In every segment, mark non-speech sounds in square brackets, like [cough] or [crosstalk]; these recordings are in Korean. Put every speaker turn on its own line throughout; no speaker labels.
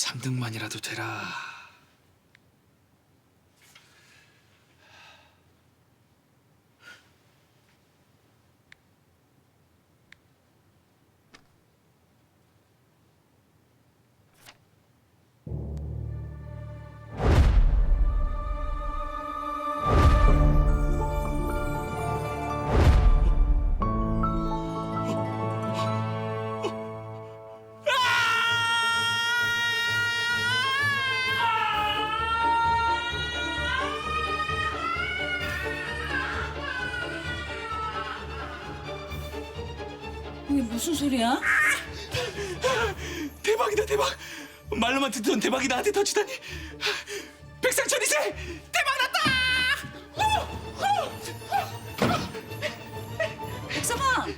삼등만이라도 되라.
이게 무슨 소리야?
대박이다 대박. 말로만 듣던 대박이 나한테 터치다니. 백상천이세 대박 났다.
백서방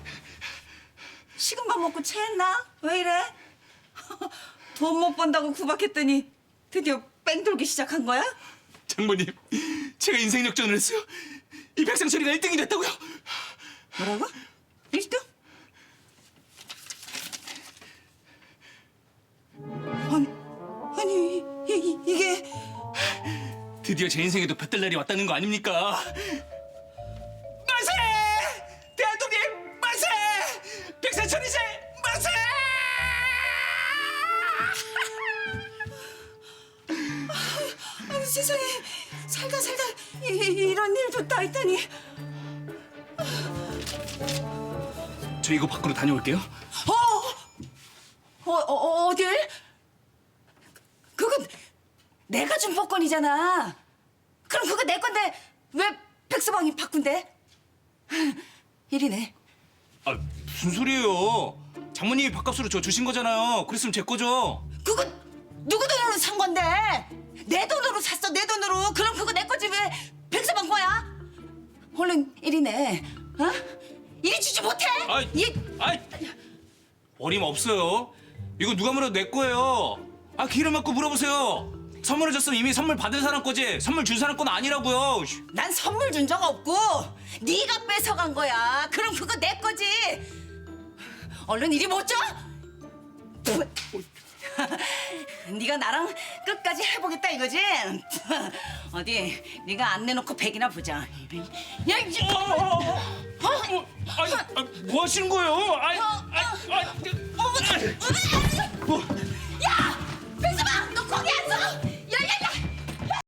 식은 밥 먹고 체했나? 왜 이래? [laughs] 돈 못 번다고 구박했더니 드디어 뺑 돌기 시작한 거야?
장모님, 제가 인생 역전을 했어요. 이 백상천이가 1등이 됐다고요.
뭐라고? 1등?
드디어 제 인생에도 볕들 날이 왔다는 거 아닙니까? 만세! 대한독립 만세! 백사천이세 만세!
아니, 세상에 살다 살다 이, 이런 일도 다 있다니
저 이거 밖으로 다녀올게요.
어, 어, 어 어딜? 그건 내가 준 복권이잖아. 건데 왜 백서방이 바꾼대? 일이네.
아 무슨 소리예요? 장모님이 밥값으로 저 주신 거잖아요. 그랬으면 제 거죠.
그거 누구 돈으로 산 건데? 내 돈으로 샀어 내 돈으로. 그럼 그거 내 거지 왜 백서방 거야? 얼른 일이네. 어? 이리 주지 못해?
아이,
이
아이, 어림 없어요. 이거 누가 물어도 내 거예요. 아 기름 맞고 물어보세요. 선물을 줬으면 이미 선물 받은 사람 거지. 선물 준 사람 건 아니라고요. 씨.
난 선물 준 적 없고 네가 뺏어간 거야. 그럼 그거 내 거지. 얼른 이리 못 줘? [laughs] 네가 나랑 끝까지 해보겠다 이거지? [laughs] 어디 네가 안 내놓고 백이나 보자. 야, 이- 어, 어, 어, 어?
아니, 아, 뭐 하시는 거예요? 아이, 아이, 아이,
어머,
뭐,